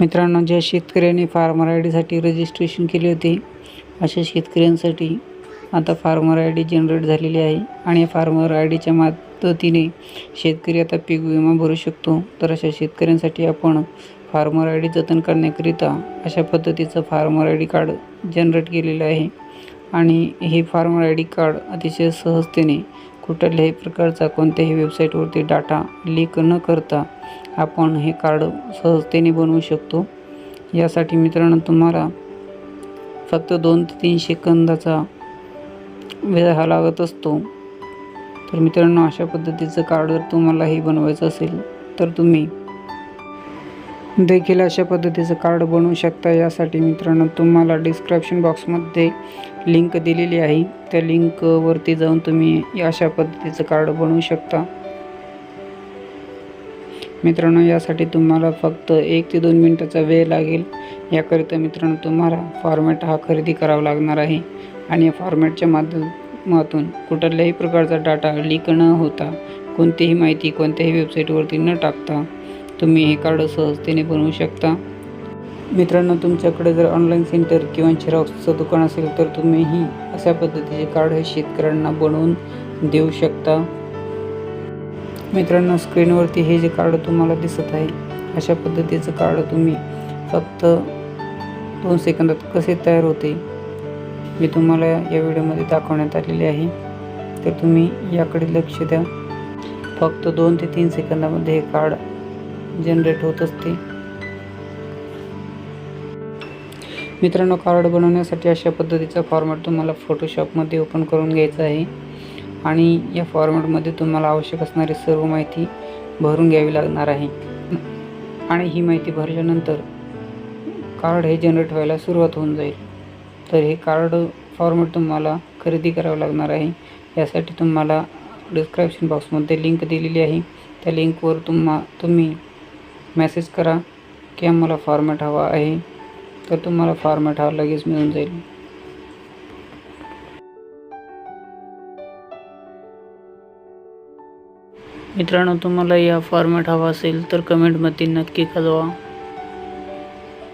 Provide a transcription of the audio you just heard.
मित्रांनो ज्या शेतकऱ्यांनी फार्मर आय डीसाठी रजिस्ट्रेशन केले होते अशा शेतकऱ्यांसाठी आता फार्मर आय डी जनरेट झालेली आहे आणि फार्मर आय डीच्या मदतीने शेतकरी आता पीक विमा भरू शकतो. तर अशा शेतकऱ्यांसाठी आपण फार्मर आय डी जतन करण्याकरिता अशा पद्धतीचं farmer I D card generate केलेलं आहे. आणि हे फार्मर आय डी कार्ड अतिशय सहजतेने कुठल्याही प्रकारचा कोणत्याही वेबसाईटवरती डाटा लीक न करता आपण हे कार्ड सहजतेने बनवू शकतो. यासाठी मित्रांनो तुम्हाला फक्त दोन ते तीन सेकंदाचा वेळ हा लागत असतो. तर मित्रांनो अशा पद्धतीचं कार्ड जर तुम्हालाही बनवायचं असेल तर तुम्ही देखील अशा पद्धतीचं कार्ड बनवू शकता. यासाठी मित्रांनो तुम्हाला डिस्क्रिप्शन बॉक्समध्ये लिंक दिलेली आहे. त्या लिंकवरती जाऊन तुम्ही अशा पद्धतीचं कार्ड बनवू शकता. मित्रांनो यासाठी तुम्हाला फक्त एक ते दोन मिनटाचा वेळ लागेल. याकरिता मित्रांनो तुम्हाला फॉर्मॅट हा खरेदी करावा लागणार आहे. आणि या फॉर्मॅटच्या माध्यमातून कुठल्याही प्रकारचा डाटा लीक न होता कोणतीही माहिती कोणत्याही वेबसाईटवरती न टाकता तुम्ही हे कार्ड सहजतेने बनवू शकता. मित्रांनो तुमच्याकडे जर ऑनलाईन सेंटर किंवा झेरॉक्सचं दुकान असेल तर तुम्हीही अशा पद्धतीचे कार्ड हे शेतकऱ्यांना बनवून देऊ शकता. मित्रांनो स्क्रीनवरती हे जे कार्ड तुम्हाला दिसत आहे अशा पद्धतीचं कार्ड तुम्ही फक्त दोन सेकंदात कसे तयार होते मी तुम्हाला या व्हिडिओमध्ये दाखवण्यात आलेले आहे. तर तुम्ही याकडे लक्ष द्या. फक्त दोन ते तीन सेकंदामध्ये हे कार्ड जनरेट होत असते. मित्रांनो कार्ड बनवण्यासाठी अशा पद्धतीचा फॉर्मॅट तुम्हाला फोटोशॉपमध्ये ओपन करून घ्यायचा आहे. आणि या फॉर्मॅटमध्ये तुम्हाला आवश्यक असणारी सर्व माहिती भरून घ्यावी लागणार आहे. आणि ही माहिती भरल्यानंतर कार्ड हे जनरेट व्हायला सुरुवात होऊन जाईल. तर हे कार्ड फॉर्मॅट तुम्हाला खरेदी करावं लागणार आहे. यासाठी तुम्हाला डिस्क्रिप्शन बॉक्समध्ये लिंक दिलेली आहे. त्या लिंकवर तुम्हा तुम्ही मेसेज करा की आम्हाला फॉर्मॅट हवा आहे तर तुम्हाला फॉर्मॅट हा लगेच मिळून जाईल. मित्रांनो तुम्हाला या फॉर्मॅट हवा असेल तर कमेंटमध्ये नक्की कळवा.